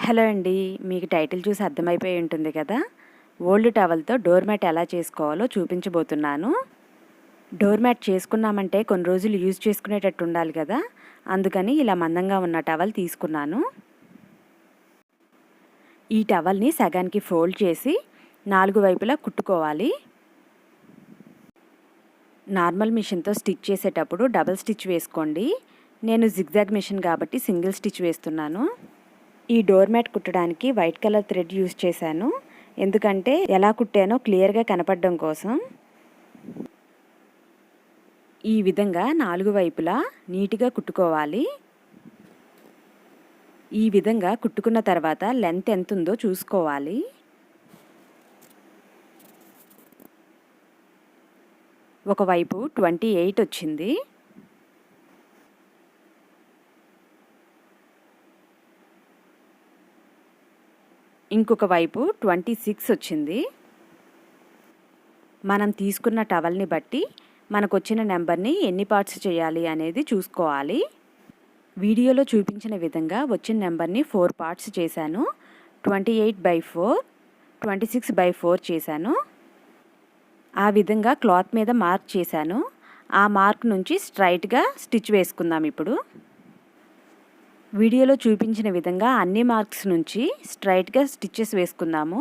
Hello అండి మీకు title చూసి అర్థమైపోయి ఉంటుంది కదా? ఓల్డ్ టవల్తో డోర్ మ్యాట్ ఎలా చేసుకోవాలో చూపించబోతున్నాను. డోర్ మ్యాట్ చేసుకున్నామంటే కొన్ని రోజులు యూజ్ చేసుకునేటట్టు ఉండాలి కదా? అందుకని ఇలా మందంగా ఉన్న టవల్ తీసుకున్నాను. ఈ టవల్ని సగానికి ఫోల్డ్ చేసి నాలుగు వైపులా కుట్టుకోవాలి. నార్మల్ మిషన్తో స్టిచ్ చేసేటప్పుడు డబల్ స్టిచ్ వేసుకోండి. నేను జిగ్జాగ్ మిషన్ కాబట్టి సింగిల్ స్టిచ్ వేస్తున్నాను. ఈ డోర్ మ్యాట్ కుట్టడానికి వైట్ కలర్ థ్రెడ్ యూస్ చేశాను. ఎందుకంటే ఎలా కుట్టానో క్లియర్గా కనపడడం కోసం. ఈ విధంగా నాలుగు వైపులా నీట్గా కుట్టుకోవాలి. ఈ విధంగా కుట్టుకున్న తర్వాత లెంత్ ఎంత ఉందో చూసుకోవాలి. ఒకవైపు ట్వంటీ ఎయిట్ వచ్చింది. ఇంకొక వైపు ట్వంటీ సిక్స్ వచ్చింది. మనం తీసుకున్న టవల్ని బట్టి మనకు వచ్చిన నెంబర్ని ఎన్ని పార్ట్స్ చేయాలి అనేది చూసుకోవాలి. వీడియోలో చూపించిన విధంగా వచ్చిన నెంబర్ని ఫోర్ పార్ట్స్ చేశాను. Twenty eight by four twenty six by four చేశాను. ఆ విధంగా క్లాత్ మీద మార్క్ చేశాను. ఆ మార్క్ నుంచి స్ట్రైట్గా స్టిచ్ వేసుకుందాం ఇప్పుడు. వీడియోలో చూపించిన విధంగా అన్ని మార్క్స్ నుంచి స్ట్రైట్గా స్టిచ్చెస్ వేసుకుందాము.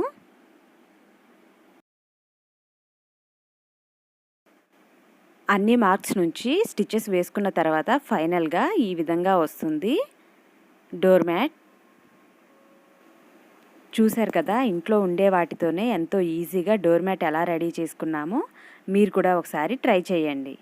అన్ని మార్క్స్ నుంచి స్టిచ్చెస్ వేసుకున్న తర్వాత ఫైనల్గా ఈ విధంగా వస్తుంది. Door mat. చూశారు కదా ఇంట్లో ఉండే వాటితోనే ఎంతో ఈజీగా డోర్ మ్యాట్ ఎలా రెడీ చేసుకున్నామో మీరు కూడా ఒకసారి ట్రై చేయండి.